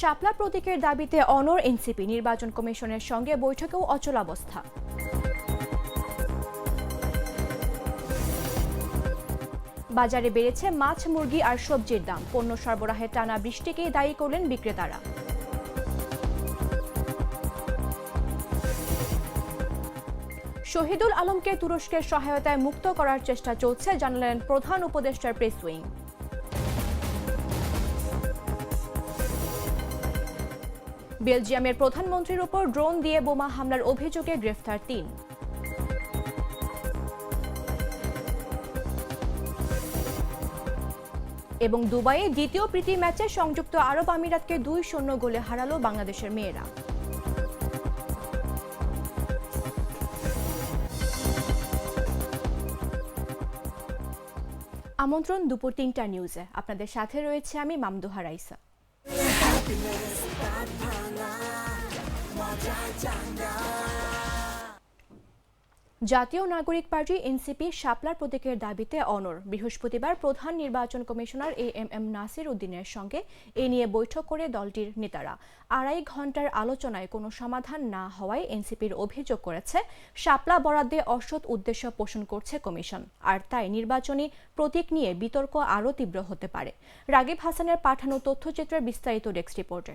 শাপলা প্রতীকের দাবিতে অনর এনসিপি নির্বাচন কমিশনের সঙ্গে বৈঠকেও অচলাবস্থা বাজারে বেড়েছে মাছ, মুরগি আর সবজির দাম। পণ্য সরবরাহে টানা বৃষ্টিকেই দায়ী করলেন বিক্রেতারা। শহীদুল আলমকে তুরস্কের সহায়তায় মুক্ত করার চেষ্টা চলছে, জানালেন প্রধান উপদেষ্টার প্রেস উইং। বেলজিয়ামের প্রধানমন্ত্রীর উপর ড্রোন দিয়ে বোমা হামলার অভিযোগে গ্রেফতার তিন। এবং দুবাইয়ে দ্বিতীয় প্রীতি ম্যাচে সংযুক্ত আরব আমিরাতকে দুই শূন্য গোলে হারালো বাংলাদেশের মেয়েরা। আমন্ত্রণ দুপুর তিনটা নিউজে। আপনাদের সাথে রয়েছে আমি মামদুহা রাইসা। জাতীয় নাগরিক পার্টি এনসিপি শাপলার প্রতীকের দাবিতে অনর বৃহস্পতিবার প্রধান নির্বাচন commissioner A M M Nasir উদ্দিনের সঙ্গে এ নিয়ে বৈঠক করে দলটির নেতারা। আড়াই ঘণ্টার আলোচনায় কোনো সমাধান না হওয়ায় এনসিপির অভিযোগ করেছে, শাপলা বরাদ্দে অসৎ উদ্দেশ্য পোষণ করছে কমিশন। আর তাই নির্বাচনী প্রতীক নিয়ে বিতর্ক আরও তীব্র হতে পারে। রাগিব হাসানের পাঠানো তথ্যচিত্রের বিস্তারিত ডেস্ক রিপোর্টে।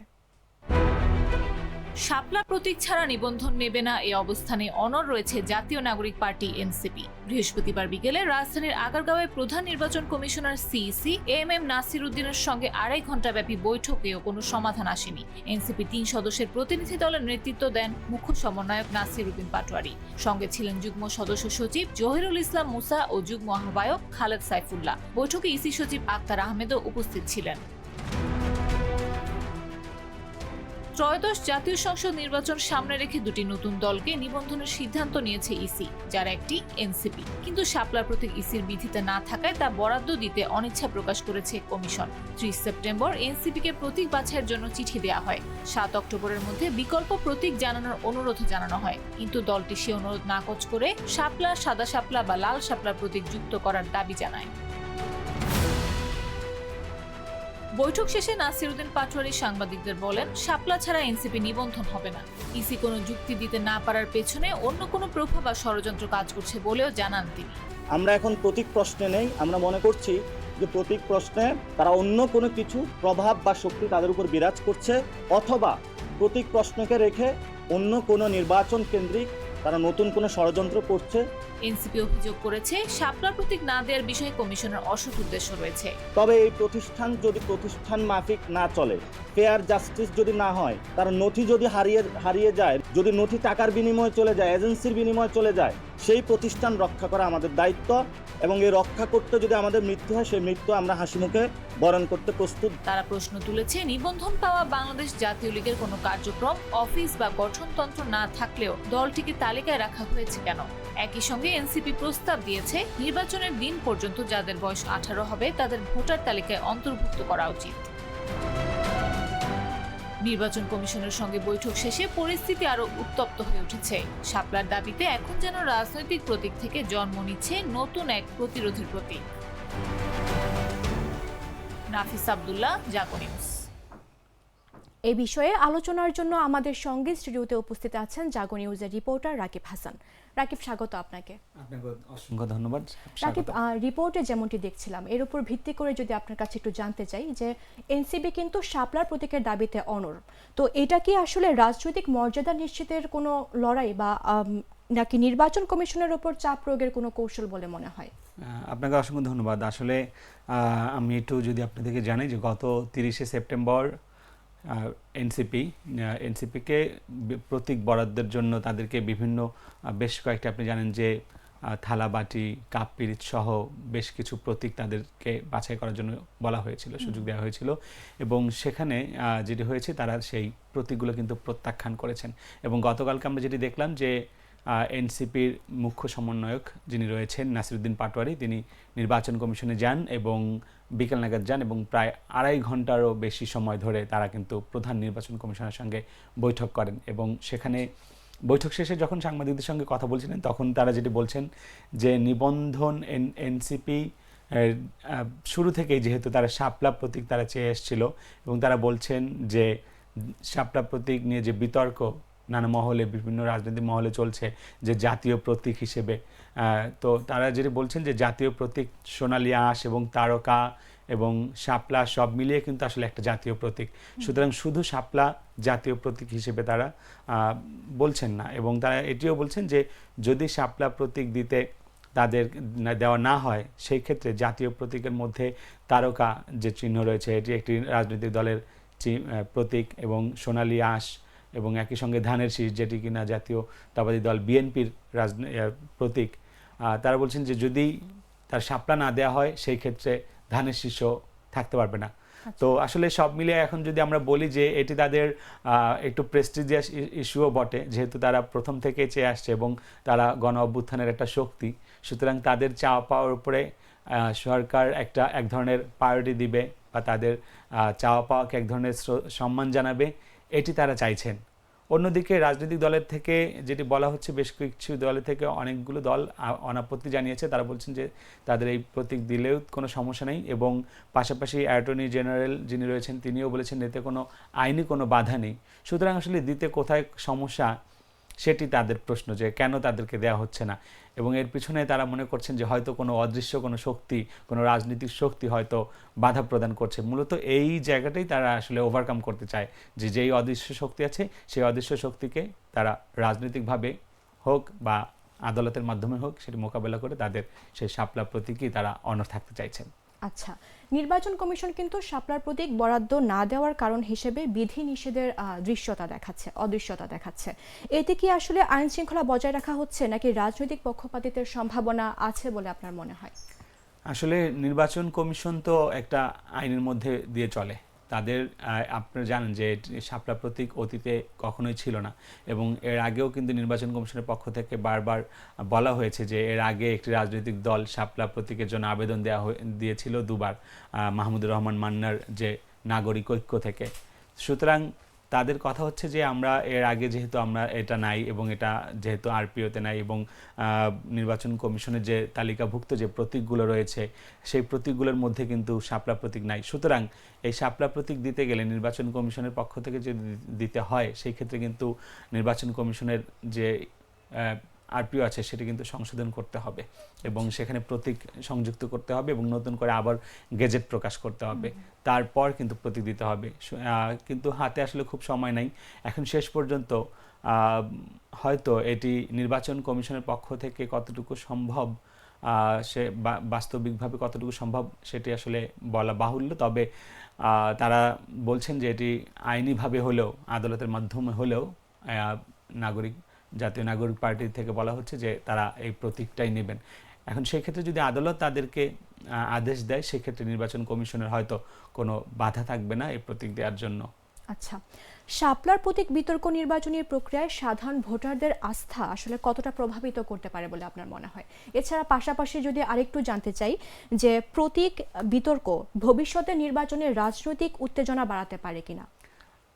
শাপলা প্রতীক ছাড়া নিবন্ধন নেবে না এই অবস্থানে অনর রয়েছে জাতীয় নাগরিক পার্টি, এনসিপি। বৃহস্পতিবার বিকেলে রাজধানীর আগারগাঁওয়ে প্রধান নির্বাচন commissioner CEC M M Nasir উদ্দিনের সঙ্গে আড়াই ঘণ্টা ব্যাপী বৈঠকেও কোনো সমাধান আসেনি। এনসিপি তিন সদস্যের প্রতিনিধি দলের নেতৃত্ব দেন মুখ্য সমন্বয়ক নাসির উদ্দিন পাটোয়ারি। সঙ্গে ছিলেন যুগ্ম সদস্য সচিব জহিরুল ইসলাম মুসা ও যুগ্ম আহ্বায়ক খালেদ সাইফুল্লাহ। বৈঠকে ইসি সচিব আক্তার আহমেদও উপস্থিত ছিলেন। ত্রয়োদশ জাতীয় সংসদ নির্বাচন সামনে রেখে দুটি নতুন দলকে নিবন্ধনের সিদ্ধান্ত নিয়েছে ইসি, যার একটি এনসিপি। কিন্তু শাপলার প্রতীক ইসির বিধিতে না থাকায় তা বরাদ্দ দিতে অনিচ্ছা প্রকাশ করেছে কমিশন। ত্রিশ সেপ্টেম্বর এনসিপিকে প্রতীক বাছাইয়ের জন্য চিঠি দেওয়া হয়। সাত অক্টোবরের মধ্যে বিকল্প প্রতীক জানানোর অনুরোধ জানানো হয়। কিন্তু দলটি সে অনুরোধ নাকচ করে শাপলা, সাদা শাপলা বা লাল শাপলা প্রতীক যুক্ত করার দাবি জানায়। বৈঠক শেষে নাসিরুদ্দিন পাটোয়ারি সাংবাদিকদের বলেন, শাপলা ছাড়া এনসিপি নিবন্ধন হবে না। ইসি কোনো যুক্তি দিতে না পারার পেছনে অন্য কোনো প্রভাব বা ষড়যন্ত্র কাজ করছে বলেও জানান তিনি। আমরা এখন প্রতীক প্রশ্নে নেই। আমরা মনে করছি যে প্রতীক প্রশ্নে তারা অন্য কোনো কিছু, প্রভাব বা শক্তি তাদের উপর বিরাজ করছে, অথবা প্রতীক প্রশ্নকে রেখে অন্য কোনো নির্বাচন কেন্দ্রিক তারা নতুন কোনো ষড়যন্ত্র করছে এনসিপি অভিযোগ করেছে শাপলা প্রতীক না দেওয়ার বিষয়ে কমিশনের অসৎ উদ্দেশ্য রয়েছে। তবে এই প্রতিষ্ঠান যদি প্রতিষ্ঠান মাফিক না চলে ফেয়ার জাস্টিস যদি না হয় তার নথি যদি হারিয়ে হারিয়ে যায় যদি নথি টাকার বিনিময়ে চলে যায় এজেন্সির বিনিময়ে চলে যায় সেই প্রতিষ্ঠান রক্ষা করা আমাদের দায়িত্ব এবং এই রক্ষা করতে যদি আমাদের মৃত্যু হয় সেই মৃত্যু আমরা হাসি মুখে বরণ করতে প্রস্তুত। তারা প্রশ্ন তুলেছে নিবন্ধন পাওয়া বাংলাদেশ জাতীয় লীগের কোনো কার্যক্রম অফিস বা গঠনতন্ত্র না থাকলেও দলটিকে তালিকায় রাখা হয়েছে কেন? একই সঙ্গে এনসিপি প্রস্তাব দিয়েছে, নির্বাচনের দিন পর্যন্ত যাদের বয়স আঠারো হবে, তাদের ভোটার তালিকায় অন্তর্ভুক্ত করা উচিত। নির্বাচন কমিশনের সঙ্গে বৈঠক শেষে পরিস্থিতি আরও উত্তপ্ত হয়ে উঠেছে। শাপলার দাবিতে এখন যেন রাজনৈতিক প্রতীক থেকে জন্ম নিচ্ছে নতুন এক প্রতিরোধের প্রতীক। নাফিস আবদুল্লাহ জাগো নিউজ এ বিষয়ে আলোচনার জন্য আমাদের সঙ্গে স্টুডিওতে উপস্থিত আছেন জাগো নিউজের রিপোর্টার রাকিব হাসান। রাকিব স্বাগত আপনাকে। আপনাকে অসংখ্য ধন্যবাদ। রাকিব রিপোর্টে যেমনটি দেখছিলাম এর উপর ভিত্তি করে যদি আপনার কাছে একটু জানতে চাই যে এনসিবি কিন্তু শাপলার প্রতীকের দাবিতে অনর তো এটা কি আসলে রাজনৈতিক মর্যাদা নিশ্চিতের কোনো লড়াই বা নাকি নির্বাচন কমিশনের উপর চাপ প্রয়োগের কোনো কৌশল বলে মনে হয়? আপনাকে অসংখ্য ধন্যবাদ। আসলে আহ, আমি একটু যদি আপনাদেরকে জানাই যে গত তিরিশে সেপ্টেম্বর এনসিপি এনসিপিকে প্রতীক বরাদ্দের জন্য তাদেরকে বিভিন্ন বেশ কয়েকটা আপনি জানেন যে আহ, থালা বাটি কাপ পিরিচ সহ বেশ কিছু প্রতীক তাদেরকে বাছাই করার জন্য বলা হয়েছিল সুযোগ দেওয়া হয়েছিল এবং সেখানে যেটি হয়েছে তারা সেই প্রতীকগুলো কিন্তু প্রত্যাখ্যান করেছেন এবং গতকালকে আমরা যেটি দেখলাম যে এনসিপির মুখ্য সমন্বয়ক যিনি রয়েছেন নাসিরুদ্দিন পাটোয়ারি তিনি নির্বাচন কমিশনে যান এবং বিকেল নাগাদ যান এবং প্রায় আড়াই ঘন্টারও বেশি সময় ধরে তারা কিন্তু প্রধান নির্বাচন কমিশনের সঙ্গে বৈঠক করেন এবং সেখানে বৈঠক শেষে যখন সাংবাদিকদের সঙ্গে কথা বলছিলেন, তখন তারা যেটি বলছেন যে নিবন্ধন এন, এনসিপি শুরু থেকেই যেহেতু তারা শাপলা প্রতীক তারা চেয়ে এসেছিল এবং তারা বলছেন যে শাপলা প্রতীক নিয়ে যে বিতর্ক নানা মহলে বিভিন্ন রাজনৈতিক মহলে চলছে যে জাতীয় প্রতীক হিসেবে। তো তারা যেটা বলছেন যে জাতীয় প্রতীক সোনালী আঁশ এবং তারকা এবং শাপলা সব মিলিয়ে কিন্তু আসলে একটা জাতীয় প্রতীক। সুতরাং শুধু শাপলা জাতীয় প্রতীক হিসেবে তারা বলছেন না এবং তারা এটিও বলছেন যে যদি শাপলা প্রতীক দিতে তাদের দেওয়া না হয় সেই ক্ষেত্রে জাতীয় প্রতীকের মধ্যে তারকা যে চিহ্ন রয়েছে এটি একটি রাজনৈতিক দলের প্রতীক এবং সোনালী আঁশ এবং একই সঙ্গে ধানের শীষ যেটি কিনা জাতীয় জাতীয়তাবাদী দল বিএনপির রাজন আহ, প্রতীক। তারা বলছেন যে যদি তার শাপলা না দেওয়া হয় সেই ক্ষেত্রে ধানের শীর্ষ থাকতে পারবে না। তো আসলে সব মিলিয়ে এখন যদি আমরা বলি যে এটি তাদের একটু প্রেস্টিজিয়াস ইস্যুও বটে যেহেতু তারা প্রথম থেকে চেয়ে আসছে এবং তারা গণ অভ্যুত্থানের একটা শক্তি সুতরাং তাদের চাওয়া পাওয়ার উপরে সরকার একটা এক ধরনের প্রায়োরিটি দিবে বা তাদের চাওয়া পাওয়াকে এক ধরনের সম্মান জানাবে। এটি তারা চাইছেন। অন্যদিকে রাজনৈতিক দলের থেকে যেটি বলা হচ্ছে, বেশ কিছু দলের থেকে অনেকগুলো দল অনাপত্তি জানিয়েছে। তারা বলছেন যে তাদের এই প্রতীক দিলেও কোনো সমস্যা নেই এবং পাশাপাশি অ্যাটর্নি জেনারেল যিনি রয়েছেন, তিনিও বলেছেন এতে কোনো আইনি কোনো বাধা নেই। সুতরাং আসলে দিতে কোথায় সমস্যা সেটি তাদের প্রশ্ন যে কেন তাদেরকে দেওয়া হচ্ছে না? এবং এর পিছনে তারা মনে করছেন যে হয়তো কোনো অদৃশ্য, কোনো শক্তি, কোনো রাজনৈতিক শক্তি হয়তো বাধা প্রদান করছে। মূলত এই জায়গাটাই তারা আসলে ওভারকাম করতে চায় যে যেই অদৃশ্য শক্তি আছে, সেই অদৃশ্য শক্তিকে তারা রাজনৈতিকভাবে হোক বা আদালতের মাধ্যমে হোক, সেটি মোকাবেলা করে তাদের সেই শাপলা প্রতীকই তারা অনর থাকতে চাইছেন। আচ্ছা নির্বাচন কমিশন কিন্তু শাপলার প্রতীক বরাদ্দ না দেওয়ার কারণ হিসেবে বিধি নিষেধের দৃশ্যতা দেখাচ্ছে, অদৃশ্যতা দেখাচ্ছে। এতে কি আসলে আইন শৃঙ্খলা বজায় রাখা হচ্ছে নাকি রাজনৈতিক পক্ষপাতিত্বের সম্ভাবনা আছে বলে আপনার মনে হয়? আসলে নির্বাচন কমিশন তো একটা আইনের মধ্যে দিয়ে চলে। তাদের আপনারা জানেন যে শাপলা প্রতীক অতীতে কখনোই ছিল না এবং এর আগেও কিন্তু নির্বাচন কমিশনের পক্ষ থেকে বারবার বলা হয়েছে যে এর আগে একটি রাজনৈতিক দল সাপলা প্রতীকের জন্য আবেদন দেওয়া দিয়েছিল দুবার মাহমুদুর রহমান মান্নার যে নাগরিক ঐক্য থেকে। সুতরাং তাদের কথা হচ্ছে যে আমরা এর আগে যেহেতু আমরা এটা নাই এবং এটা যেহেতু আরপিওতে নাই এবং নির্বাচন কমিশনের যে তালিকাভুক্ত যে প্রতীকগুলো রয়েছে, সেই প্রতীকগুলোর মধ্যে কিন্তু শাপলা প্রতীক নাই। সুতরাং এই শাপলা প্রতীক দিতে গেলে নির্বাচন কমিশনের পক্ষ থেকে যদি দিতে হয়, সেই ক্ষেত্রে কিন্তু নির্বাচন কমিশনের যে আরপিও আছে সেটি কিন্তু সংশোধন করতে হবে এবং সেখানে প্রতীক সংযুক্ত করতে হবে এবং নতুন করে আবার গেজেট প্রকাশ করতে হবে। তারপর কিন্তু প্রতীক দিতে হবে। কিন্তু হাতে আসলে খুব সময় নাই। এখন শেষ পর্যন্ত হয়তো এটি নির্বাচন কমিশনের পক্ষ থেকে কতটুকু সম্ভব সে বা- বাস্তবিকভাবে কতটুকু সম্ভব সেটি আসলে বলা বাহুল্য। তবে তারা বলছেন যে এটি আইনিভাবে হলেও আদালতের মাধ্যমে হলেও নাগরিক জাতীয় নাগরিক পার্টি থেকে বলা হচ্ছে যে তারা এই প্রতীকটাই নেবেন। এখন সেই ক্ষেত্রে যদি আদালত তাদেরকে আদেশ দেয়, সেক্ষেত্রে নির্বাচন কমিশনের হয়তো কোনো বাধা থাকবে না এই প্রতীক দেওয়ার জন্য। আচ্ছা শাপলার প্রতীক বিতর্ক নির্বাচনী প্রক্রিয়ায় সাধারণ ভোটারদের আস্থা আসলে কতটা প্রভাবিত করতে পারে বলে আপনার মনে হয়? এছাড়া পাশাপাশি যদি আরেকটু জানতে চাই যে প্রতীক বিতর্ক ভবিষ্যতে নির্বাচনের রাজনৈতিক উত্তেজনা বাড়াতে পারে কিনা?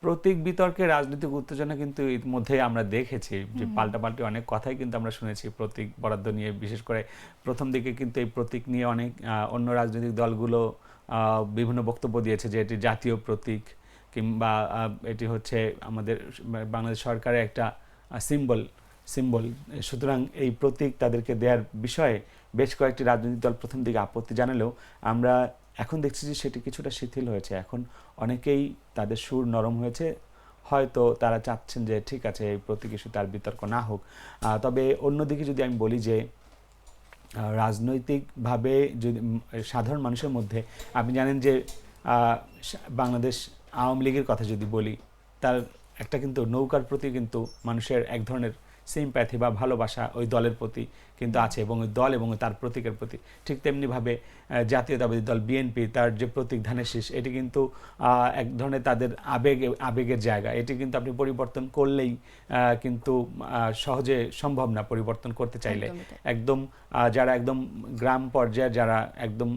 প্রতীক বিতর্কে রাজনৈতিক উত্তেজনা কিন্তু ইতিমধ্যে আমরা দেখেছি যে পাল্টাপাল্টি অনেক কথাই কিন্তু আমরা শুনেছি। প্রতীক বরাদ্দ নিয়ে বিশেষ করে প্রথম দিকে কিন্তু এই প্রতীক নিয়ে অনেক অন্য রাজনৈতিক দলগুলো বিভিন্ন বক্তব্য দিয়েছে যে এটি জাতীয় প্রতীক কিংবা এটি হচ্ছে আমাদের বাংলাদেশ সরকারের একটা সিম্বল সিম্বল সুতরাং এই প্রতীক তাদেরকে দেওয়ার বিষয়ে বেশ কয়েকটি রাজনৈতিক দল প্রথম দিকে আপত্তি জানালেও আমরা এখন দেখছি যে সেটি কিছুটা শিথিল হয়েছে। এখন অনেকেই তাদের সুর নরম হয়েছে। হয়তো তারা চাচ্ছেন যে ঠিক আছে, এই প্রতীক ইস্যু তার বিতর্ক না হোক। তবে অন্যদিকে যদি আমি বলি যে রাজনৈতিকভাবে যদি সাধারণ মানুষের মধ্যে আপনি জানেন যে বাংলাদেশ আওয়ামী লীগের কথা যদি বলি, তার একটা কিন্তু নৌকার প্রতি কিন্তু মানুষের এক ধরনের সিম্প্যাথি বা ভালোবাসা ওই দলের প্রতি কিন্তু আছে এবং ওই দল এবং তার প্রতীকের প্রতি। ঠিক তেমনিভাবে জাতীয়তাবাদী দল বিএনপি তার যে প্রতীক ধানের শীষ এটি কিন্তু এক ধরনের তাদের আবেগ আবেগের জায়গা। এটি কিন্তু আপনি পরিবর্তন করলেই কিন্তু সহজে সম্ভব না পরিবর্তন করতে চাইলে। একদম যারা একদম গ্রাম পর্যায়ে যারা একদম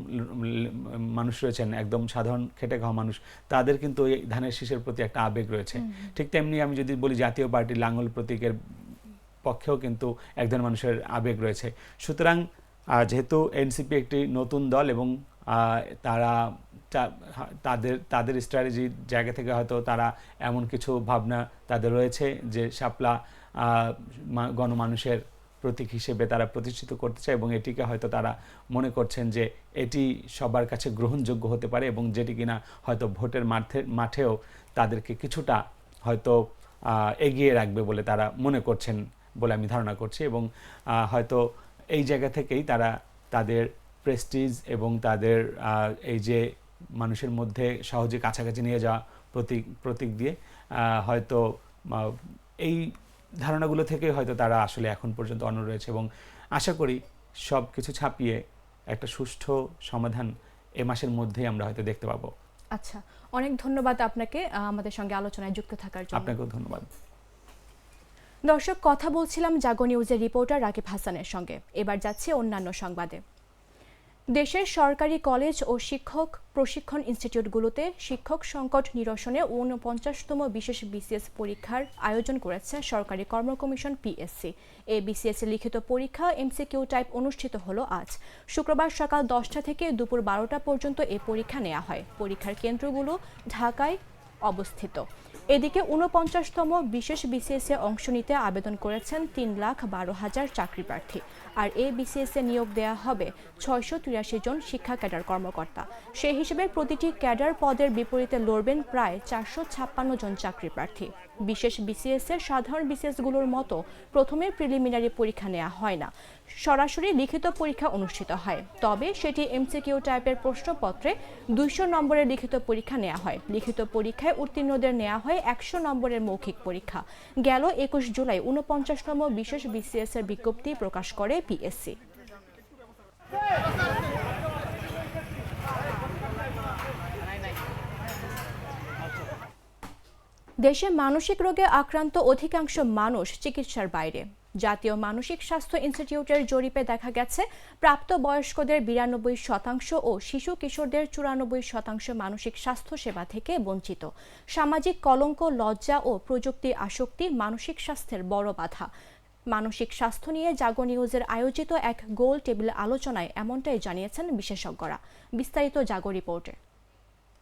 মানুষ রয়েছেন একদম সাধারণ খেটে খাওয়া মানুষ তাদের কিন্তু ওই ধানের শীষের প্রতি একটা আবেগ রয়েছে। ঠিক তেমনি আমি যদি বলি জাতীয় পার্টি লাঙ্গল প্রতীকের পক্ষেও কিন্তু একজন মানুষের আবেগ রয়েছে। সুতরাং যেহেতু এনসিপি একটি নতুন দল এবং তারা তাদের তাদের স্ট্র্যাটেজির জায়গা থেকে হয়তো তারা এমন কিছু ভাবনা তাদের রয়েছে যে শাপলা গণমানুষের প্রতীক হিসেবে তারা প্রতিষ্ঠিত করতে চায় এবং এটিকে হয়তো তারা মনে করছেন যে এটি সবার কাছে গ্রহণযোগ্য হতে পারে এবং যেটি কিনা হয়তো ভোটের মাঠে, মাঠেও তাদেরকে কিছুটা হয়তো এগিয়ে রাখবে বলে তারা মনে করছেন। বলে আমি ধারণা করছি এবং হয়তো এই জায়গা থেকেই তারা তাদের প্রেস্টিজ এবং তাদের এই যে মানুষের মধ্যে সহজে কাছাকাছি নিয়ে যাওয়া প্রতীক প্রতীক দিয়ে হয়তো এই ধারণাগুলো থেকে হয়তো তারা আসলে এখন পর্যন্ত অন্য রয়েছে এবং আশা করি সব কিছু ছাপিয়ে একটা সুষ্ঠু সমাধান এ মাসের মধ্যেই আমরা হয়তো দেখতে পাবো। আচ্ছা অনেক ধন্যবাদ আপনাকে আমাদের সঙ্গে আলোচনায় যুক্ত থাকার জন্য। আপনাকেও ধন্যবাদ। দর্শক, কথা বলছিলাম জাগো নিউজের রিপোর্টার রাকিব হাসানের সঙ্গে। এবার যাচ্ছে অন্যান্য সংবাদে। দেশের সরকারি কলেজ ও শিক্ষক প্রশিক্ষণ ইনস্টিটিউটগুলোতে শিক্ষক সংকট নিরসনে ঊনপঞ্চাশতম বিশেষ বিসিএস পরীক্ষার আয়োজন করেছে সরকারি কর্ম কমিশন পিএসসি। এই বিসিএস লিখিত পরীক্ষা এমসিকিউ টাইপ অনুষ্ঠিত হলো আজ। শুক্রবার সকাল দশটা থেকে দুপুর বারোটা পর্যন্ত এই পরীক্ষা নেওয়া হয়। পরীক্ষার কেন্দ্রগুলো ঢাকায় অবস্থিত। এদিকে ঊনপঞ্চাশতম বিশেষ বিসিএসে অংশ নিতে আবেদন করেছেন তিন লাখ বারো হাজার চাকরি প্রার্থী আর এ বিসিএস এ নিয়োগ দেওয়া হবে ছয়শো তিরাশি জন শিক্ষা ক্যাডার কর্মকর্তা। সেই হিসেবে প্রতিটি ক্যাডার পদের বিপরীতে লড়বেন প্রায় চারশো ছাপ্পান্ন জন চাকরি প্রার্থী। বিশেষ বিসিএস এর সাধারণ বিসিএসগুলোর মতো প্রথমে প্রিলিমিনারি পরীক্ষা নেওয়া হয় না। সরাসরি লিখিত পরীক্ষা অনুষ্ঠিত হয়। তবে সেটি এমসিকিউ টাইপের প্রশ্নপত্রে দুইশো নম্বরের লিখিত পরীক্ষা নেওয়া হয়। লিখিত পরীক্ষায় উত্তীর্ণদের নেওয়া হয় একশো নম্বরের মৌখিক পরীক্ষা। গেল একুশ জুলাই ঊনপঞ্চাশতম বিশেষ বিসিএস এর বিজ্ঞপ্তি প্রকাশ করে পিএসসি দেশে মানসিক রোগে আক্রান্ত অধিকাংশ মানুষ চিকিৎসার বাইরে। জাতীয় মানসিক স্বাস্থ্য ইনস্টিটিউটের জরিপে দেখা গেছে, প্রাপ্তবয়স্কদের বিরানব্বই শতাংশ ও শিশু কিশোরদের চুরানব্বই শতাংশ মানসিক স্বাস্থ্য সেবা থেকে বঞ্চিত। সামাজিক কলঙ্ক, লজ্জা ও প্রযুক্তি আসক্তি মানসিক স্বাস্থ্যের বড় বাধা। মানসিক স্বাস্থ্য নিয়ে জাগো নিউজের আয়োজিত এক গোল টেবিল আলোচনায় এমনটাই জানিয়েছেন বিশেষজ্ঞরা। বিস্তারিত জাগো রিপোর্টে।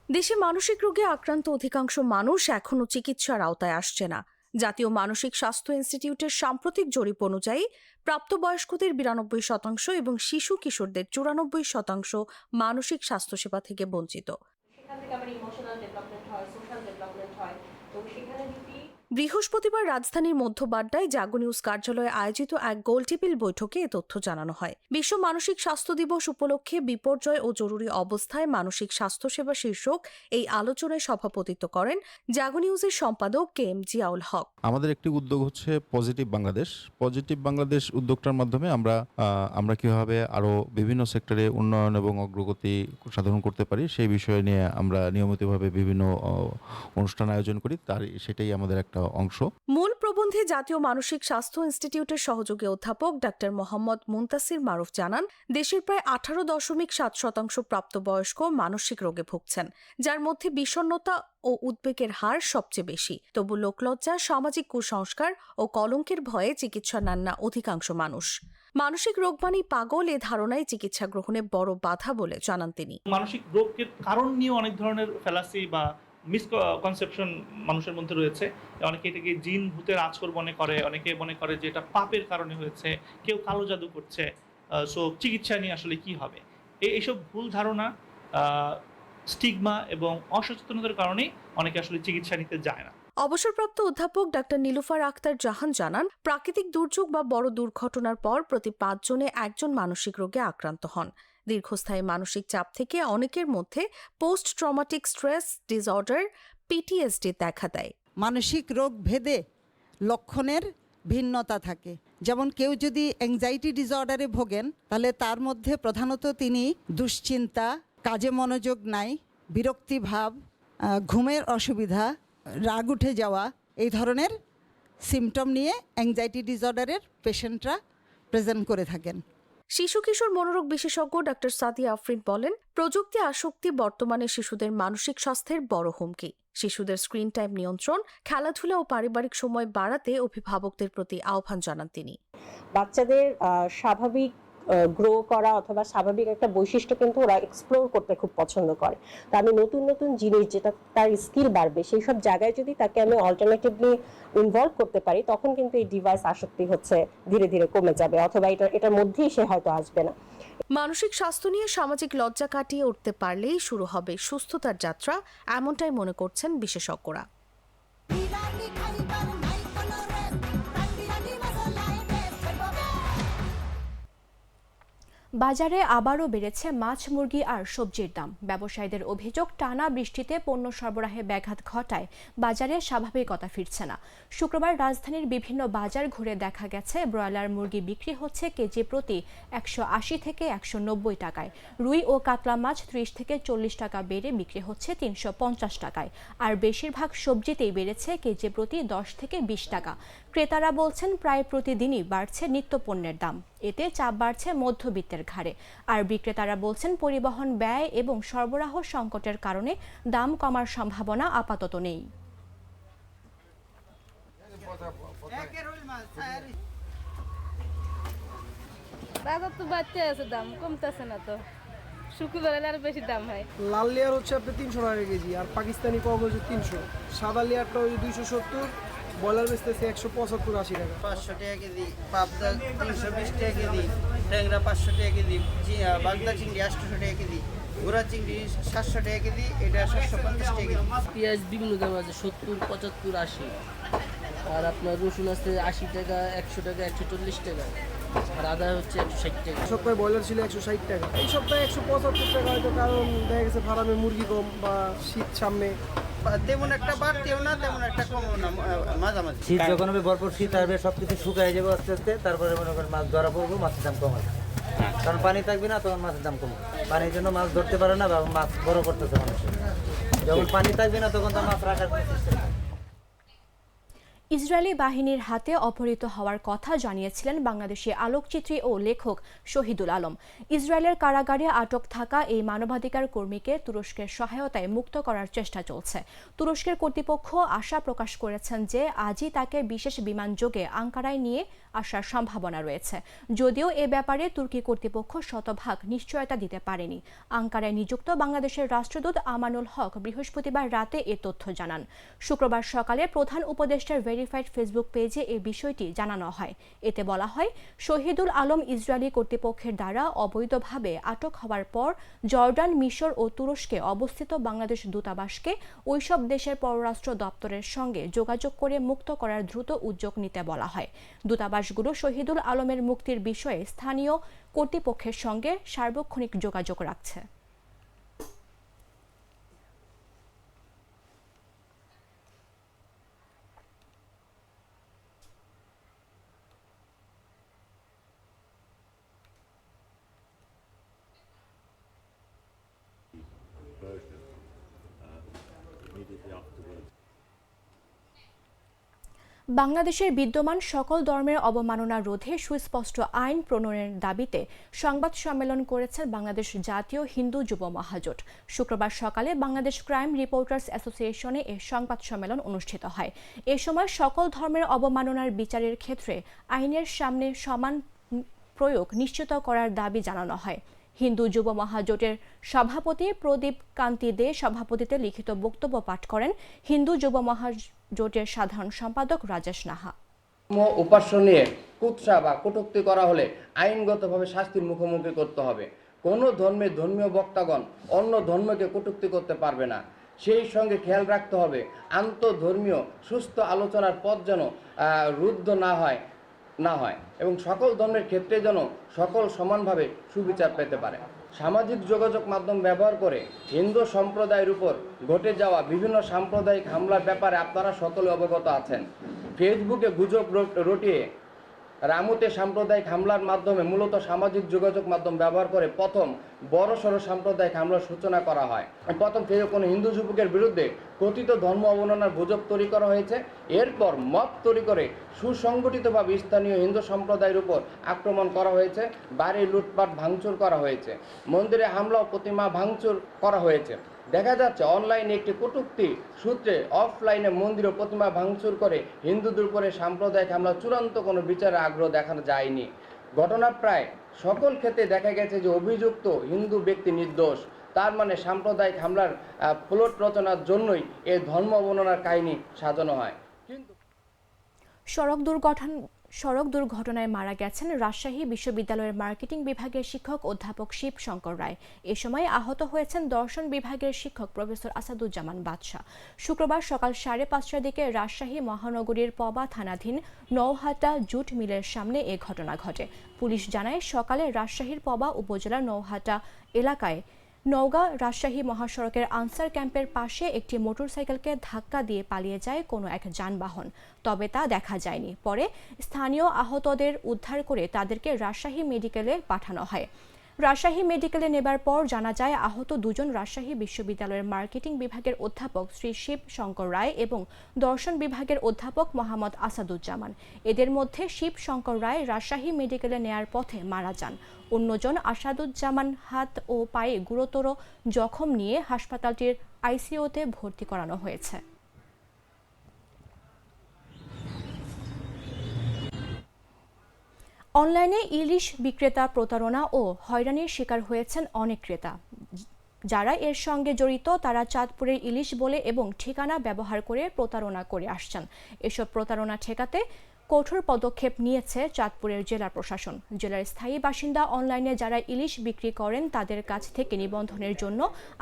দেশে মানসিক রোগে আক্রান্ত অধিকাংশ মানুষ এখনও চিকিৎসার আওতায় আসছে না। জাতীয় মানসিক স্বাস্থ্য ইনস্টিটিউটের সাম্প্রতিক জরিপ অনুযায়ী প্রাপ্তবয়স্কদের বিরানব্বই শতাংশ এবং শিশু কিশোরদের চুরানব্বই শতাংশ মানসিক স্বাস্থ্যসেবা থেকে বঞ্চিত সেখান থেকে আমার ইমোশনাল ডেভেলপমেন্ট হয় সোশ্যাল ডেভেলপমেন্ট হয় তো সেখানে যদি বৃহস্পতিবার রাজধানীর মধ্যবাড্ডায় জাগো নিউজ কার্যালয়ে আয়োজিত এক গোলটেবিল বৈঠকে এ তথ্য জানানো হয়। বিশ্ব মানসিক স্বাস্থ্য দিবস উপলক্ষে বিপর্যয় ও জরুরি অবস্থায় মানসিক স্বাস্থ্যসেবা শীর্ষক এই আলোচনায় সভাপতিত্ব করেন জাগো নিউজের সম্পাদক কে এম জিয়াউল হক। আমাদের একটি উদ্যোগ হচ্ছে পজিটিভ বাংলাদেশ পজিটিভ বাংলাদেশ উদ্যোগটার মাধ্যমে আমরা আমরা কীভাবে আরও বিভিন্ন সেক্টরে উন্নয়ন এবং অগ্রগতি সাধন করতে পারি সেই বিষয় নিয়ে আমরা নিয়মিতভাবে বিভিন্ন অনুষ্ঠান আয়োজন করি। তার সেটাই আমাদের একটা অংশ। মূল প্রবন্ধে জাতীয় মানসিক স্বাস্থ্য ইনস্টিটিউটের সহযোগী অধ্যাপক ডাক্তার মোহাম্মদ মুন্তাসির মারুফ জানান দেশের প্রায় আঠারো দশমিক সাত শতাংশ প্রাপ্তবয়স্ক মানসিক রোগে ভুগছেন যার মধ্যে বিষণ্ণতা ও উদ্বেগের হার সবচেয়ে বেশি। তবু লোকলজ্জা সামাজিক কুসংস্কার ও কলঙ্কের ভয়ে চিকিৎসা নেন না অধিকাংশ মানুষ। মানসিক রোগ মানেই পাগল এ ধারণায় চিকিৎসা গ্রহণে বড় বাধা বলে জানান তিনি। মানসিক রোগের কারণ নিয়ে অনেক ধরনের ফ্যালাসি বা মিসকনসেপশন মানুষের মধ্যে রয়েছে। অনেকে এটাকে জিন ভূতের আচর মনে করে, অনেকে মনে করে যে এটা পাপের কারণে হয়েছে, কেউ কালো জাদু করছে সো চিকিৎসা নিয়ে আসলে কি হবে? এই এইসব ভুল ধারণা স্টিগমা এবং অসচেতনতার কারণেই অনেকে আসলে চিকিৎসা নিতে যায় না। অবসরপ্রাপ্ত অধ্যাপক ডাক্তার নীলুফার আক্তার জাহান জানান, প্রাকৃতিক দুর্যোগ বা বড় দুর্ঘটনার পর প্রতি পাঁচজনে একজন মানসিক রোগে আক্রান্ত হন। দীর্ঘস্থায়ী মানসিক চাপ থেকে অনেকের মধ্যে post traumatic stress disorder PTSD দেখা দেয়। মানসিক রোগ ভেদে লক্ষণের ভিন্নতা থাকে। যেমন কেউ যদি অ্যাংজাইটি ডিসঅর্ডারে ভোগেন, তাহলে তার মধ্যে প্রধানত তিনি দুশ্চিন্তা, কাজে মনোযোগ নাই বিরক্তিভাব ঘুমের অসুবিধা, রাগ উঠে যাওয়া, এই ধরনের সিমটম নিয়ে অ্যাংজাইটি ডিসঅর্ডারের পেশেন্টরা প্রেজেন্ট করে থাকেন। শিশু কিশোর মনোরোগ বিশেষজ্ঞ ডাক্তার সাদি আফরিন বলেন, প্রযুক্তি আসক্তি বর্তমানে শিশুদের মানসিক স্বাস্থ্যের বড় হুমকি। শিশুদের স্ক্রিন টাইম নিয়ন্ত্রণ, খেলাধুলা ও পারিবারিক সময় বাড়াতে অভিভাবকদের প্রতি আহ্বান জানান তিনি। বাচ্চাদের স্বাভাবিক গ্রো করা অথবা স্বাভাবিক একটা বৈশিষ্ট্য কিন্তু ওরা এক্সপ্লোর করতে খুব পছন্দ করে। তো আমি নতুন নতুন জিনিস যেটা তার স্কিল বাড়বে সেই সব জায়গায় যদি তাকে আমি অল্টারনেটিভলি ইনভলভ করতে পারি তখন কিন্তু এই ডিভাইস আসক্তি হচ্ছে ধীরে ধীরে কমে যাবে অথবা এটা এটার মধ্যেই সে হয়তো আসবে না। মানসিক স্বাস্থ্য নিয়ে সামাজিক লজ্জা কাটিয়ে উঠতে পারলেই শুরু হবে সুস্থতার যাত্রা এমনটাই মনে করছেন বিশেষজ্ঞরা। বাজারে আবারও বেড়েছে মাছ, মুরগি আর সবজির দাম। ব্যবসায়ীদের অভিযোগ, টানা বৃষ্টিতে পণ্য সরবরাহে ব্যাঘাত ঘটায়। বাজারে স্বাভাবিকতা ফিরছে না। শুক্রবার রাজধানীর বিভিন্ন বাজার ঘুরে দেখা গেছে, ব্রয়লার মুরগি বিক্রি হচ্ছে কেজি প্রতি একশো আশি থেকে একশো নব্বই টাকায়। রুই ও কাতলা মাছ ত্রিশ থেকে চল্লিশ টাকা বেড়ে বিক্রি হচ্ছে তিনশো পঞ্চাশ টাকায়। আর বেশিরভাগ সবজিতেই বেড়েছে কেজি প্রতি দশ থেকে বিশ টাকা। ক্রেতারা বলছেন, প্রায় প্রতিদিনই বাড়ছে নিত্যপণ্যের দাম। এতে চাপ বাড়ছে মধ্যবিত্তের ঘাড়ে। আর বিক্রেতারা বলছেন পরিবহন ব্যয় এবং সরবরাহ সংকটের কারণে দাম কমার সম্ভাবনা আপাতত নেই। বাজার তো বাড়তে আছে দাম কমতেছে না তো। শুক্রবার আরও বেশি দাম হয়। লাল লেয়ার হচ্ছে আপনার তিনশো টাকা কেজি আর পাকিস্তানি হচ্ছে তিনশো। সাদা লেয়ারটা ওই দুইশো সত্তর ব্রয়লার বেচতেছে একশো পঁচাত্তর আশি টাকা। পাঁচশো টাকা কেজি পাবদা তিনশো বিশ টাকা কেজি ট্যাংরা পাঁচশো টাকা কেজি বাগদা চিংড়ি আটশো টাকা কেজি ঘোড়া চিংড়ি সাতশো টাকা কেজি এটা সাতশো পঞ্চাশ টাকা কেজি। পেঁয়াজ বিভিন্ন দাম আছে সত্তর পঁচাত্তর আশি। আর আপনার রসুন আছে আশি টাকা একশো টাকা একশো চল্লিশ টাকা। আর আদা হচ্ছে একশো ষাট টাকা। সপ্তাহে ব্রয়লার ছিল একশো ষাট টাকা। এই সপ্তাহে একশো পঁচাত্তর টাকা হয়তো কারণ দেখা গেছে ফার্মে মুরগি কম বা শীত সামনে। তেমন একটা বাড়তেও না তেমন একটা কমও না মাঝামাঝি। শীত যখন হবে ভরপুর শীত আসবে সব কিছু শুকায় যাবে আস্তে আস্তে তারপরে মনে করেন মাছ ধরা পড়ব মাছের দাম কম আসবে কারণ পানি থাকবে না তখন মাছের দাম কমবে পানির জন্য মাছ ধরতে পারে না বা মাছ বড় করতেছে মানুষ। যখন পানি থাকবে না তখন তো মাছ রাখার। ইসরায়েলি বাহিনীর হাতে অপহৃত হওয়ার কথা জানিয়েছিলেন বাংলাদেশি আলোকচিত্রী ও লেখক শহীদুল আলম। ইসরায়েলের কারাগারে আটক থাকা এই মানবাধিকার কর্মীকে তুরস্কের সহায়তায় মুক্ত করার চেষ্টা চলছে। তুরস্কের কর্তৃপক্ষ আশা প্রকাশ করেছেন যে আজই তাকে বিশেষ বিমান যোগে আঙ্কারায় নিয়ে আসার সম্ভাবনা রয়েছে। যদিও এ ব্যাপারে তুর্কি কর্তৃপক্ষ শতভাগ নিশ্চয়তা দিতে পারেনি। আঙ্কারায় নিযুক্ত বাংলাদেশের রাষ্ট্রদূত আমানুল হক বৃহস্পতিবার রাতে এ তথ্য জানান। শুক্রবার সকালে প্রধান উপদেষ্টার ভেরিফাইড ফেসবুক পেজে এ বিষয়টি জানানো হয়। এতে বলা হয়, শহীদুল আলম ইসরায়েলি কর্তৃপক্ষের দ্বারা অবৈধভাবে আটক হওয়ার পর জর্ডান, মিশর ও তুরস্কে অবস্থিত বাংলাদেশ দূতাবাসকে ওইসব দেশের পররাষ্ট্র দপ্তরের সঙ্গে যোগাযোগ করে মুক্ত করার দ্রুত উদ্যোগ নিতে বলা হয়। দূতাবাসগুলো শহীদুল আলমের মুক্তির বিষয়ে স্থানীয় কর্তৃপক্ষের সঙ্গে সার্বক্ষণিক যোগাযোগ রাখছে। বাংলাদেশের বিদ্যমান সকল ধর্মের অবমাননা রোধে সুস্পষ্ট আইন প্রণয়নের দাবিতে সংবাদ সম্মেলন করেছেন বাংলাদেশ জাতীয় হিন্দু যুব মহাজোট। শুক্রবার সকালে বাংলাদেশ ক্রাইম রিপোর্টার্স অ্যাসোসিয়েশনে এ সংবাদ সম্মেলন অনুষ্ঠিত হয়। এ সময় সকল ধর্মের অবমাননার বিচারের ক্ষেত্রে আইনের সামনে সমান প্রয়োগ নিশ্চিত করার দাবি জানানো হয়। হিন্দু যুব মহাজোটের সভাপতি প্রদীপ কান্তি দে সভাপতিতে লিখিত বক্তব্য পাঠ করেন হিন্দু যুব মহাজোটের সাধারণ সম্পাদক রাজেশ নাহা। ধর্ম উপাস্য নিয়ে কুৎসা বা কটূক্তি করা হলে আইনগতভাবে শাস্তির মুখোমুখি করতে হবে। কোনো ধর্মের ধর্মীয় বক্তাগণ অন্য ধর্মকে কটূক্তি করতে পারবে না। সেই সঙ্গে খেয়াল রাখতে হবে, আন্তধর্মীয় সুস্থ আলোচনার পথ যেন রুদ্ধ না হয় না হয় এবং সকল ধর্মের ক্ষেত্রে যেন সকল সমানভাবে সুবিচার পেতে পারে। সামাজিক যোগাযোগ মাধ্যম ব্যবহার করে হিন্দু সম্প্রদায়ের উপর ঘটে যাওয়া বিভিন্ন সাম্প্রদায়িক হামলার ব্যাপারে আপনারা সকলে অবগত আছেন। ফেসবুকে গুজব রট- রটিয়ে রামুতে সাম্প্রদায়িক হামলার মাধ্যমে মূলত সামাজিক যোগাযোগ মাধ্যম ব্যবহার করে প্রথম বড় সড়ো সাম্প্রদায়িক হামলার সূচনা করা হয়। প্রথম ফের কোনো হিন্দু যুবকের বিরুদ্ধে কথিত ধর্ম অবমাননার গুজব তৈরি করা হয়েছে। এরপর মত তৈরি করে সুসংগঠিতভাবে স্থানীয় হিন্দু সম্প্রদায়ের উপর আক্রমণ করা হয়েছে। বাড়ি লুটপাট ভাঙচুর করা হয়েছে। মন্দিরে হামলা ও প্রতিমা ভাঙচুর করা হয়েছে। দেখা যাচ্ছে, অনলাইনে একটি কটূক্তি সূত্রে অফলাইনে মন্দির ও প্রতিমা ভাঙচুর করে হিন্দুদের উপরে সাম্প্রদায়িক হামলা, চূড়ান্ত কোনো বিচারে আগ্রহ দেখানো যায়নি। ঘটনা প্রায় সকল ক্ষেত্রে দেখা গেছে যে অভিযুক্ত হিন্দু ব্যক্তি নির্দোষ। তার মানে সাম্প্রদায়িক হামলার ফ্লোট রচনার জন্যই এই ধর্ম বর্ণনার কাহিনী সাজানো হয়। কিন্তু সড়ক দুর্ঘটনা, সড়ক দুর্ঘটনায় মারা গেছেন রাজশাহী বিশ্ববিদ্যালয়ের মার্কেটিং বিভাগের শিক্ষক অধ্যাপক শিব শঙ্কর রায়। এ সময় আহত হয়েছেন দর্শন বিভাগের শিক্ষক প্রফেসর আসাদুজ্জামান বাদশাহ। শুক্রবার সকাল সাড়ে পাঁচটার দিকে রাজশাহী মহানগরীর পবা থানাধীন নৌহাটা জুট মিলের সামনে এ ঘটনা ঘটে। পুলিশ জানায়, সকালে রাজশাহীর পবা উপজেলার নৌহাটা এলাকায় নওগাঁ রাজশাহী মহাসড়কের আনসার ক্যাম্পের পাশে একটি মোটরসাইকেলকে ধাক্কা দিয়ে পালিয়ে যায় কোনো এক যানবাহন, তবে তা দেখা যায়নি। পরে স্থানীয় আহতদের উদ্ধার করে তাদেরকে রাজশাহী মেডিকেলে পাঠানো হয়। রাজশাহী মেডিকেলে নেবার পর জানা যায়, আহত দুজন রাজশাহী বিশ্ববিদ্যালয়ের মার্কেটিং বিভাগের অধ্যাপক শ্রী শিব শঙ্কর রায় এবং দর্শন বিভাগের অধ্যাপক মোহাম্মদ আসাদুজ্জামান। এদের মধ্যে শিব শঙ্কর রায় রাজশাহী মেডিকেলে নেয়ার পথে মারা যান। অন্যজন আসাদুজ্জামান হাত ও পায়ে গুরুতর জখম নিয়ে হাসপাতালটির আইসিইউতে ভর্তি করানো হয়েছে। অনলাইনে ইলিশ বিক্রেতা প্রতারণা ও হয়রানির শিকার হয়েছেন অনেক ক্রেতা। যারা এর সঙ্গে জড়িত, তারা চাঁদপুরের ইলিশ বলে এবং ঠিকানা ব্যবহার করে প্রতারণা করে আসছেন। এসব প্রতারণা ঠেকাতে কঠোর পদক্ষেপ নিয়েছে চাঁদপুরের জেলা প্রশাসন। জেলার স্থায়ী বাসিন্দা অনলাইনে যারা ইলিশ বিক্রি করেন, তাদের কাছ থেকে নিবন্ধনের জন্য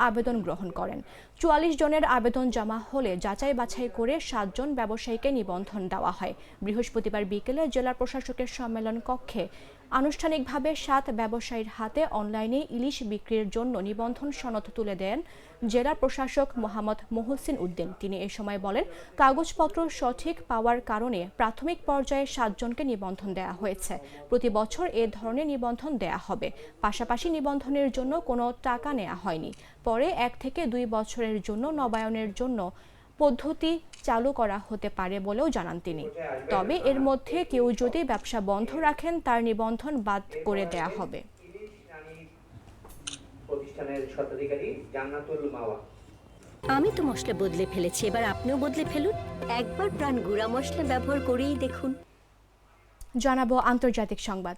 আবেদন গ্রহণ করেন। চুয়াল্লিশ জনের আবেদন জমা হলে যাচাই বাছাই করে সাতজন ব্যবসায়ীকে নিবন্ধন দেওয়া হয়। বৃহস্পতিবার বিকেলে জেলা প্রশাসকের সম্মেলন কক্ষে আনুষ্ঠানিকভাবে সাত ব্যবসায়ীর হাতে অনলাইনে ইলিশ বিক্রির জন্য নিবন্ধন সনদ তুলে দেন জেলা প্রশাসক মোহাম্মদ মহসিন উদ্দিন। তিনি এ সময় বলেন, কাগজপত্র সঠিক পাওয়ার কারণে প্রাথমিক পর্যায়ে সাতজনকে নিবন্ধন দেওয়া হয়েছে। প্রতি বছর এ ধরনের নিবন্ধন দেয়া হবে। পাশাপাশি নিবন্ধনের জন্য কোনো টাকা নেওয়া হয়নি। পরে এক থেকে দুই বছরের জন্য নবায়নের জন্য পদ্ধতি চালু করা হতে পারে বলেও জানান তিনি। তবে এর মধ্যে কেউ যদি ব্যবসা বন্ধ রাখেন তার নিবন্ধন বাদ করে দেয়া হবে। প্রতিষ্ঠানের স্বত্বাধিকারী জান্নাতুল মাওয়া। আমি তো মশলা বদলে ফেলেছি এবার আপনিও বদলে ফেলুন। একবার প্রাণ গুঁড়া মশলা ব্যবহার করেই দেখুন। জানাব আন্তর্জাতিক সংবাদ।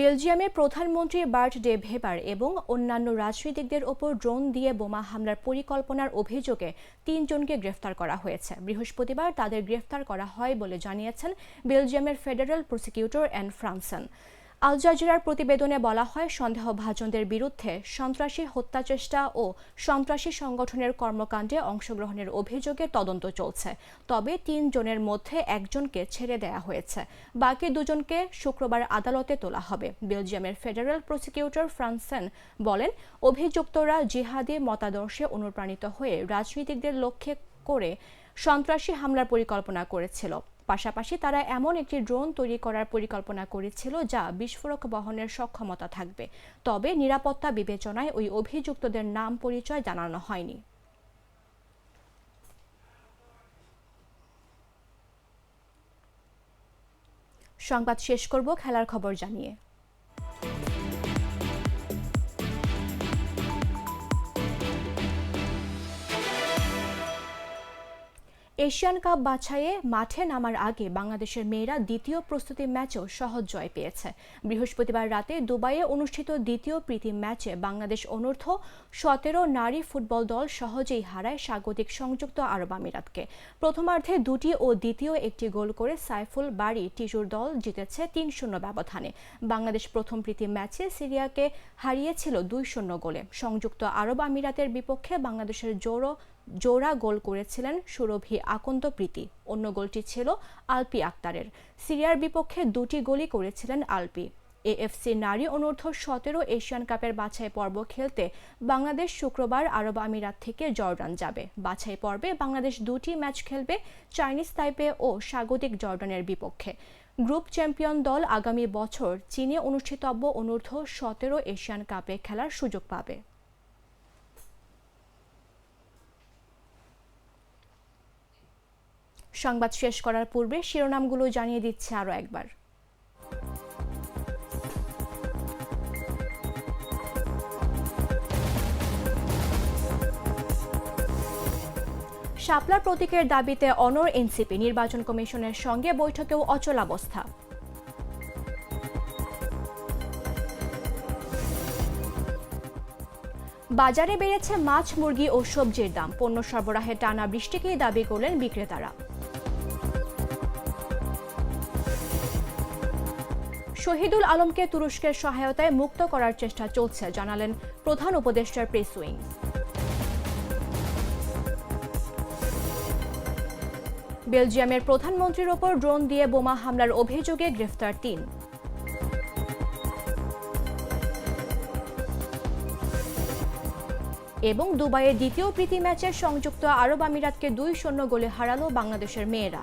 বেলজিয়ামের প্রধানমন্ত্রী বার্ট ডে ভেবার এবং অন্যান্য রাজনীতিকদের ওপর ড্রোন দিয়ে বোমা হামলার পরিকল্পনার অভিযোগে তিনজনকে গ্রেফতার করা হয়েছে। বৃহস্পতিবার তাদের গ্রেফতার করা হয় বলে জানিয়েছেন বেলজিয়ামের ফেডারেল প্রসিকিউটর অ্যান্ড ফ্রান্সন। আল জাজিরার প্রতিবেদনে বলা হয়, সন্দেহভাজনদের বিরুদ্ধে সন্ত্রাসী হত্যাচেষ্টা ও সন্ত্রাসী সংগঠনের কর্মকাণ্ডে অংশগ্রহণের অভিযোগে তদন্ত চলছে। তবে তিন জনের মধ্যে একজনকে ছেড়ে দেয়া হয়েছে। বাকি দুজনকে শুক্রবার আদালতে তোলা হবে। বেলজিয়ামের ফেডারেল প্রসিকিউটর ফ্রান্সেন বলেন, অভিযুক্তরা জিহাদি মতাদর্শে অনুপ্রাণিত হয়ে রাজনীতিকদের লক্ষ্যে করে সন্ত্রাসী হামলার পরিকল্পনা করেছিল। পাশাপাশি তারা এমন একটি ড্রোন তৈরি করার পরিকল্পনা করেছিল যা বিস্ফোরক বহনের সক্ষমতা থাকবে। তবে নিরাপত্তা বিবেচনায় ওই অভিযুক্তদের নাম পরিচয় জানানো হয়নি। সংবাদ শেষ করব, খেলার খবর জানিয়ে। এশিয়ান কাপ বাছাইয়ে মাঠে নামার আগে বাংলাদেশের মেয়েরা দ্বিতীয় প্রস্তুতি ম্যাচেও সহজ জয় পেয়েছে। বৃহস্পতিবার রাতে দুবাইয়ে অনুষ্ঠিত দ্বিতীয় প্রীতি ম্যাচে বাংলাদেশ অনূর্ধ্ব সতেরো নারী ফুটবল দল সহজেই হারায় স্বাগতিক সংযুক্ত আরব আমিরাতকে। প্রথমার্ধে দুটি ও দ্বিতীয় একটি গোল করে সাইফুল বাড়ি টিজুর দল জিতেছে তিন শূন্য ব্যবধানে। বাংলাদেশ প্রথম প্রীতি ম্যাচে সিরিয়াকে হারিয়েছিল দুই শূন্য গোলে। সংযুক্ত আরব আমিরাতের বিপক্ষে বাংলাদেশের জোরো জোড়া গোল করেছিলেন সুরভি আকন্দ প্রীতি। অন্য গোলটি ছিল আলপি আক্তারের। সিরিয়ার বিপক্ষে দুটি গোলই করেছিলেন আলপি। এএফসি নারী অনূর্ধ্ব সতেরো এশিয়ান কাপের বাছাই পর্ব খেলতে বাংলাদেশ শুক্রবার আরব আমিরাত থেকে জর্ডান যাবে। বাছাই পর্বে বাংলাদেশ দুটি ম্যাচ খেলবে চাইনিজ তাইপে ও স্বাগতিক জর্ডানের বিপক্ষে। গ্রুপ চ্যাম্পিয়ন দল আগামী বছর চীনে অনুষ্ঠিতব্য অনূর্ধ্ব সতেরো এশিয়ান কাপে খেলার সুযোগ পাবে। সংবাদ শেষ করার পূর্বে শিরোনামগুলো জানিয়ে দিচ্ছে আরও একবার। শাপলা প্রতীকের দাবিতে অনর এনসিপি, নির্বাচন কমিশনের সঙ্গে বৈঠকেও অচলাবস্থা বাজারে বেড়েছে মাছ, মুরগি ও সবজির দাম। পণ্য সরবরাহে টানা বৃষ্টিকেই দাবি করলেন বিক্রেতারা। শহীদুল আলমকে তুরস্কের সহায়তায় মুক্ত করার চেষ্টা চলছে, জানালেন প্রধান উপদেষ্টার প্রেস উইং। বেলজিয়ামের প্রধানমন্ত্রীর ওপর ড্রোন দিয়ে বোমা হামলার অভিযোগে গ্রেফতার তিন। এবং দুবাইয়ের দ্বিতীয় প্রীতি ম্যাচে সংযুক্ত আরব আমিরাতকে দুই শূন্য গোলে হারালো বাংলাদেশের মেয়েরা।